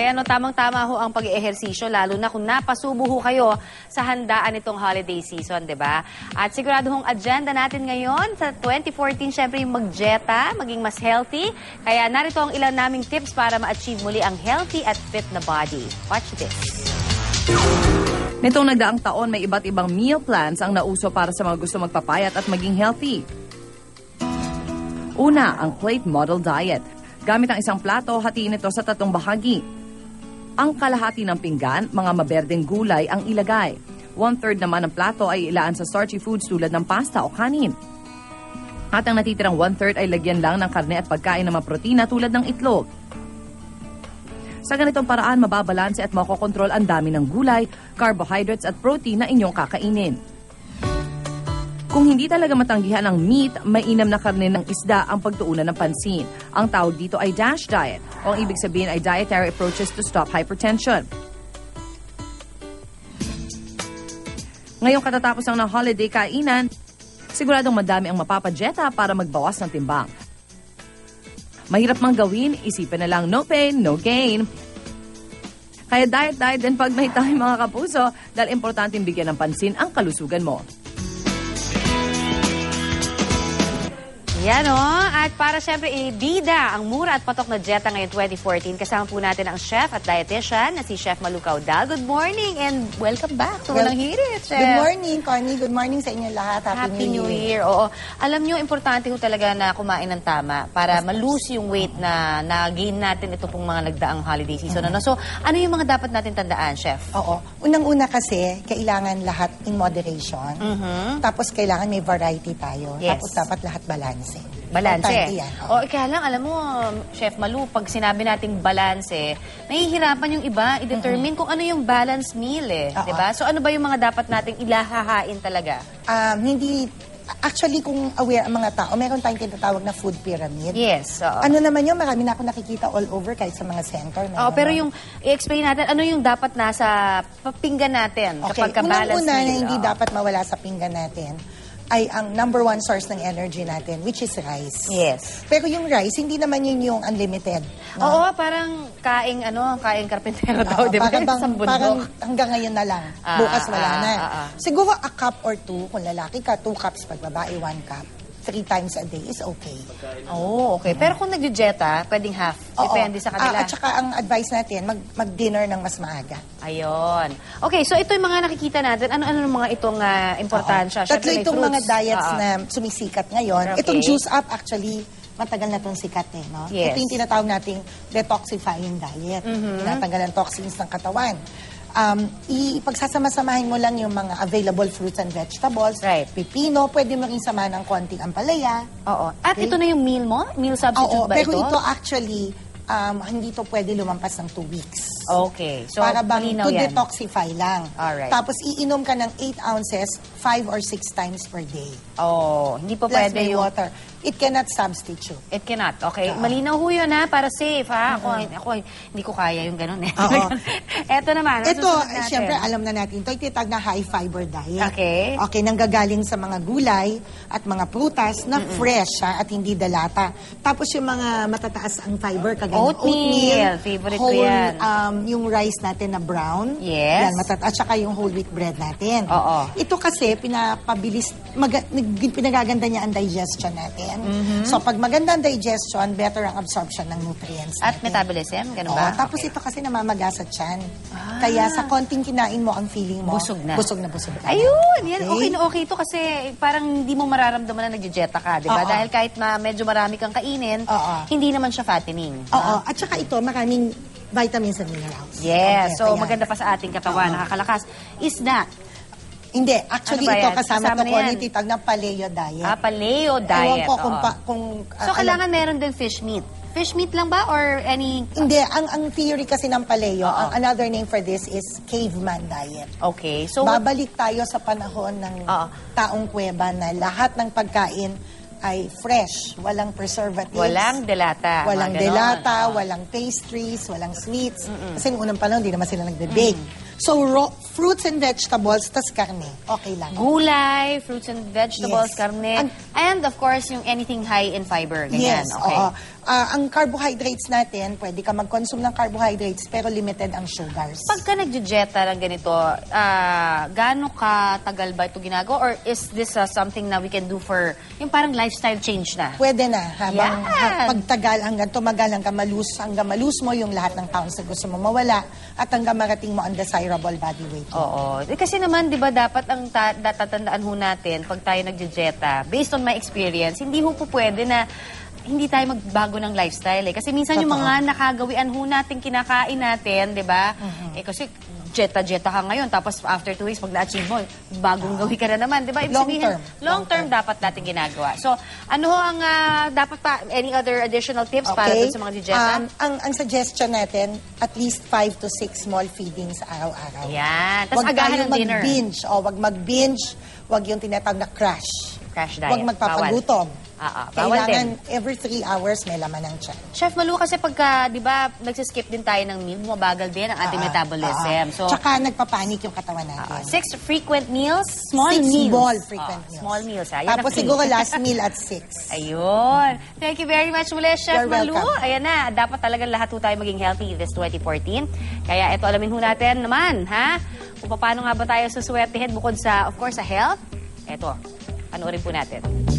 Kaya no, tamang-tama ho ang pag-ehersisyo, lalo na kung napasubo ho kayo sa handaan itong holiday season, di ba? At sigurado hong agenda natin ngayon sa 2014, syempre yung mag-jeta, maging mas healthy. Kaya narito ang ilan naming tips para ma-achieve muli ang healthy at fit na body. Watch this. Nitong nagdaang taon, may iba't ibang meal plans ang nauso para sa mga gusto magpapayat at maging healthy. Una, ang plate model diet. Gamit ang isang plato, hatiin ito sa tatlong bahagi. Ang kalahati ng pinggan, mga maberdeng gulay ang ilagay. One-third naman ng plato ay ilaan sa starchy foods tulad ng pasta o kanin. At ang natitirang one-third ay lagyan lang ng karne at pagkain ng mga protina tulad ng itlog. Sa ganitong paraan, mababalanse at makokontrol ang dami ng gulay, carbohydrates at protein na inyong kakainin. Kung hindi talaga matanggihan ang meat, mainam na karne ng isda ang pagtuunan ng pansin. Ang tawag dito ay DASH diet, o ang ibig sabihin ay dietary approaches to stop hypertension. Ngayong katatapos ang ng holiday kainan, siguradong madami ang mapapajeta para magbawas ng timbang. Mahirap mang gawin, isipin na lang no pain, no gain. Kaya diet-diet din pag may time mga kapuso dahil importanteng bigyan ng pansin ang kalusugan mo. Yan o. At para syempre ibida ang mura at patok na Jetta ngayon 2014, kasama po natin ang chef at dietitian na si Chef Malu Caudal. Good morning and welcome back to Walang Hirit, Chef. Good morning, Connie. Good morning sa inyo lahat. Happy, Happy New Year. Oo. Alam nyo, importante ho talaga na kumain ng tama para ma-lose yung weight na na-gain natin ito pong mga nagdaang holiday season. Ano? So, ano yung mga dapat natin tandaan, Chef? Oo. Unang-una kasi, kailangan lahat in moderation. Tapos kailangan may variety tayo. Yes. Tapos dapat lahat balance. Balanse. Importante yan. O, Oo. kaya lang, alam mo, Chef Malu, pag sinabi nating balanse, nahihirapan yung iba i-determine kung ano yung balance meal eh. Oo. 'di ba? So, ano ba yung mga dapat nating ilahahain talaga? Um, hindi, actually kung aware ang mga tao, meron tayong tinatawag na food pyramid. Yes. oo. Ano naman yun, marami na ako nakikita all over kahit sa mga center. Oo, meron pero na. yung i-explain natin, ano yung dapat nasa pinggan natin Okay, kapag ka-balance unang-una na hindi Oo. dapat mawala sa pinggan natin ay ang number one source ng energy natin, which is rice. Yes. Pero yung rice, hindi naman yun yung unlimited. no? Oo, parang kaing ano, kaing karpentero daw, di ba? parang, bang- parang hanggang ngayon na lang. Ah, Bukas wala ah, na. ah, ah. Siguro a cup or two, kung lalaki ka, two cups. Pag babae, one cup. Three times a day is okay. Oo, okay. Pero kung nag-jeta, pwedeng half. Oo. Depende sa kanila. Ah, at saka ang advice natin, mag, mag-dinner ng mas maaga. Ayun. Okay, so ito yung mga nakikita natin. Ano-ano ng mga itong ah, importansya? Tatlo Syempre, may itong mga fruits. diets Oo. na sumisikat ngayon. Okay. Itong juice up actually, matagal na itong sikat eh. No? Yes. Ito yung tinatawag nating detoxifying diet. Mm-hmm. Tinatanggal ang toxins ng katawan. Um, ipagsasama-samahin mo lang yung mga available fruits and vegetables. Right. Pipino, pwede mo rin samahan ng konting ampalaya. Oo. At Okay. ito na yung meal mo? Meal substitute Oo, ba pero ito? ito actually, um, hindi to pwede lumampas ng two weeks. Okay. So, para bang to yan. detoxify lang. Alright. Tapos iinom ka ng 8 ounces 5 or 6 times per day. Oh, hindi po Plus pwede yung... water. It cannot substitute. It cannot. Okay. Oo. Malinaw ho yun ha, para safe ha. Ako, ako, hindi ko kaya yung ganun eh. Oo. Ito naman. ang Ito, susunod natin. siyempre, alam na natin, ito ititag na high fiber diet. Okay. Okay, nanggagaling sa mga gulay at mga prutas na fresh ha, at hindi dalata. Tapos yung mga matataas ang fiber, kagaya ng Oatmeal. Favorite ko whole, yan. Um, yung rice natin na brown. Yes. Yan, matata- at saka yung whole wheat bread natin. Oo. Ito kasi, pinapabilis, maga, nag- pinagaganda niya ang digestion natin. Mm-hmm. So, pag maganda ang digestion, better ang absorption ng nutrients At natin. metabolism, ganun Oo, ba? tapos Okay. ito kasi namamaga sa tiyan. Kaya sa konting kinain mo, ang feeling mo, Busog na. Busog na busog ka. Ayun, yan. Okay? Okay na okay to kasi parang hindi mo mararamdaman na nagje-jeta ka, di ba? Oo. Dahil kahit ma medyo marami kang kainin, Oo. hindi naman siya fattening. Oo, at saka ito, maraming vitamins and minerals. Yes, so Okay, kaya- maganda pa sa ating katawan, Oo. nakakalakas. Isda. Hindi, actually Ano ba ito yan? kasama, Kasama to na ko yan. titag ng paleo diet. Ah, paleo diet. Ewan ko kung, oo. pa, kung So, ah, kailangan meron din fish meat. Fish meat lang ba or any... Hindi, ang ang theory kasi ng paleo, Oo. ang another name for this is caveman diet. Okay, so... Babalik tayo sa panahon ng Oo. taong kuweba na lahat ng pagkain ay fresh, walang preservatives. Walang delata. Walang mga ganon. delata, walang pastries, walang sweets. Kasi noong unang panahon, hindi naman sila nagbe-bake. So, raw, fruits and vegetables, tas karne. Okay lang. Gulay, fruits and vegetables, Yes. karne, Ang- and of course, yung anything high in fiber. Ganyan, Yes, okay. oo. Ah, ang carbohydrates natin, pwede ka mag-consume ng carbohydrates, pero limited ang sugars. Pagka nagjejeta ng ganito, ah gaano katagal ba ito ginagawa? Or is this ah, something na we can do for, yung parang lifestyle change na? Pwede na, habang ha- pagtagal, hanggang tumagal, hanggang malus, hanggang malus mo yung lahat ng pounds na gusto mo mawala, at hanggang marating mo undesirable body weight. Oo. Eh, kasi naman, di ba, dapat ang ta- datatandaan ho natin pag tayo nagjejeta, based on my experience, hindi ho po pwede na hindi tayo magbago ng lifestyle eh. Kasi minsan yung mga nakagawian ho natin, kinakain natin, di ba? Eh kasi jeta-jeta ka ngayon, tapos after two weeks, pag na-achieve mo, bagong gawi ka na naman, di ba? Ibig Long sabihin, term. Long Long term dapat natin ginagawa. So, ano ho ang ah, dapat pa, any other additional tips para dun sa mga jejeta? Um, ang, ang suggestion natin, at least 5 to 6 small feedings araw-araw. Yan. Tas agahan ng dinner. mag-binge. O, wag mag-binge. Wag yung tinatawag na crash. Crash diet. Wag magpapagutom. Ah, ah, bawal Kailangan every 3 hours may laman ng tiyan. Chef Malu, kasi pagka, di ba, nagsiskip din tayo ng meal, bumabagal din ang ating Ah, metabolism. ah. So, Tsaka nagpapanik yung katawan ah, natin. six frequent meals, small Six meals. small frequent Ah, meals. Small meals, ha? Yan Tapos ang key. siguro last meal at 6. Ayun. Thank you very much muli, Chef You're Malu. welcome. Ayan na, dapat talagang lahat po tayo maging healthy this 2014. Kaya ito, alamin ho natin naman, ha? Kung paano nga ba tayo suswertehin bukod sa, of course, sa health. Ito, Panoorin po natin.